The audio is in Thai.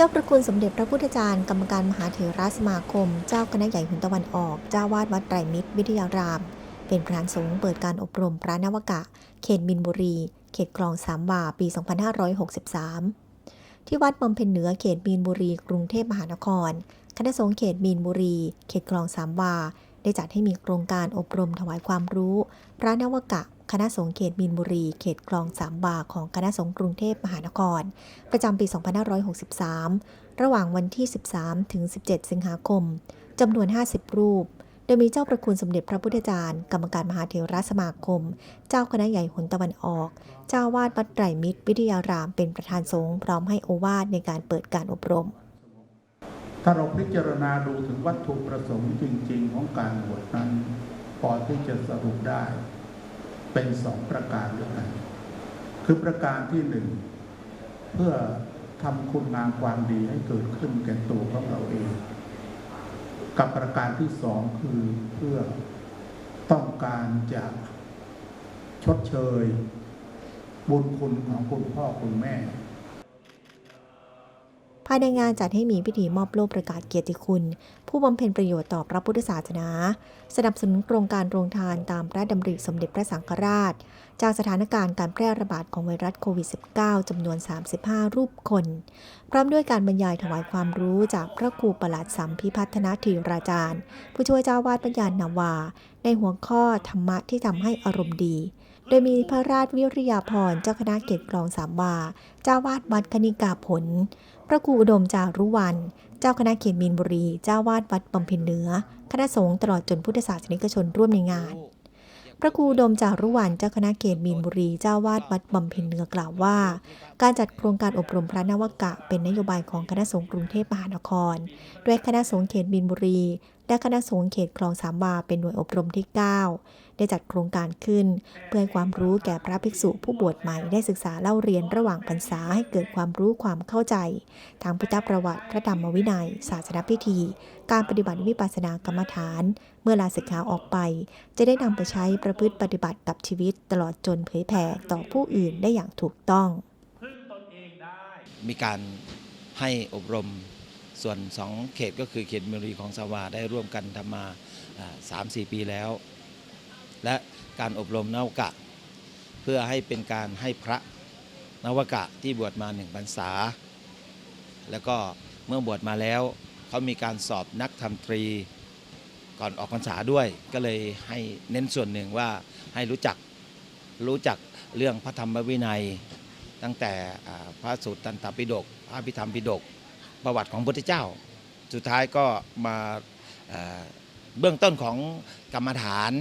เจ้าประคุณสมเด็จพระพุทธจารย์กรรมการมหาเถรสมาคม เจ้าคณะใหญ่หุนตะวันออก เจ้าวาดวัดไตรมิตร วิทยาราม เป็นประธานสงฆ์เปิดการอบรมพระนวกะ เขตบินบุรี เขตคลองสามวา ปี 2563 ที่วัดบำเพ็ญเหนือเขตมีนบุรี กรุงเทพมหานคร คณะสงฆ์เขตมีนบุรี เขตคลองสามวา ได้จัดให้มีโครงการอบรมถวายความรู้ พระนวกะ คณะสงฆ์เขตมีนบุรี เขตคลองสามวาของคณะสงฆ์กรุงเทพมหานคร ประจำปี 2563 ระหว่างวันที่ 13 ถึง 17 สิงหาคม จำนวน 50 รูป โดยมีเจ้าประคุณสมเด็จพระพุทธจารย์ กรรมการมหาเถรสมาคม เจ้าคณะใหญ่หนตะวันออก เจ้าวาดวัดไตรมิตร วิทยารามเป็นประธานสงฆ์พร้อมให้โอวาทในการเปิดการอบรม ถ้าเราพิจารณาดูถึงวัตถุประสงค์จริง ๆ ของการบวชนั้นพอที่จะสรุปได้ เป็นสองประการด้วยกัน คือประการที่หนึ่งเพื่อทำคุณงามความดีให้เกิดขึ้นแก่ตัวของเราเอง กับประการที่สองคือเพื่อต้องการจะชดเชยบุญคุณของคุณพ่อคุณแม่ ภายในงานจัดให้มีพิธีมอบโล่ประกาศเกียรติคุณ ผู้บำเพ็ญประโยชน์ต่อพระพุทธศาสนา สนับสนุนโครงการโรงทานตามพระดำริสมเด็จพระสังฆราช จากสถานการณ์การแพร่ระบาดของไวรัสโควิด -19 จำนวน 35 รูปคน พร้อมด้วยการบรรยายถวายความรู้จากพระครูประหลัดสัมพิพัฒนาธีราจารย์ ผู้ช่วยเจ้าวาดปัญญานาวา ในหัวข้อธรรมะที่ทำให้อารมณ์ดี โดยมีพระราชวิริยาภรณ์เจ้าคณะเขตคลองสามวาเจ้าวาดวัดคณิกาผล พระครูอุดมจารุวัน เจ้าคณะเขตมีนบุรี เจ้าวาดวัดบำเพ็ญเหนือคณะสงฆ์ตลอดจนพุทธศาสนิกชนร่วมในงาน พระครูดมจารุวันเจ้าคณะเขตมีนบุรี เจ้าวาดวัดบำเพ็ญเหนือกล่าวว่า การจัดโครงการอบรมพระนวกะ เป็นนโยบายของคณะสงฆ์กรุงเทพมหานครโดยคณะสงฆ์เขตมีนบุรี และคณะสงฆ์เขตคลองสามวาเป็นหน่วยอบรมที่ 9 ได้จัดโครงการขึ้น เพื่อให้ความรู้แก่พระภิกษุผู้บวชใหม่ได้ศึกษาเล่าเรียนระหว่างพรรษาให้เกิดความรู้ความเข้าใจทางพุทธประวัติพระธรรมวินัย ศาสนพิธี การปฏิบัติวิปัสสนากรรมฐาน เมื่อลาศิกขาออกไป จะได้นำไปใช้ประพฤติปฏิบัติกับชีวิต ตลอดจนเผยแผ่ต่อผู้อื่นได้อย่างถูกต้อง มีการให้อบรม ส่วน 2 เขตก็คือเขตเมรีของสวาได้ร่วมกันทำมาสามสี่ปีแล้ว และการอบรมนวกะ เพื่อให้เป็นการให้พระนวกะที่บวชมาหนึ่งพรรษา แล้วก็เมื่อบวชมาแล้วเขามีการสอบนักธรรมตรีก่อนออกพรรษาด้วย ก็เลยให้เน้นส่วนหนึ่งว่าให้รู้จักรู้จักเรื่องพระธรรมวินัย ตั้งแต่พระสูตรตันตปิฎกพระพิธรรมปิฎก ประวัติของพระพุทธเจ้า สุดท้ายก็มาเบื้องต้นของกรรมฐาน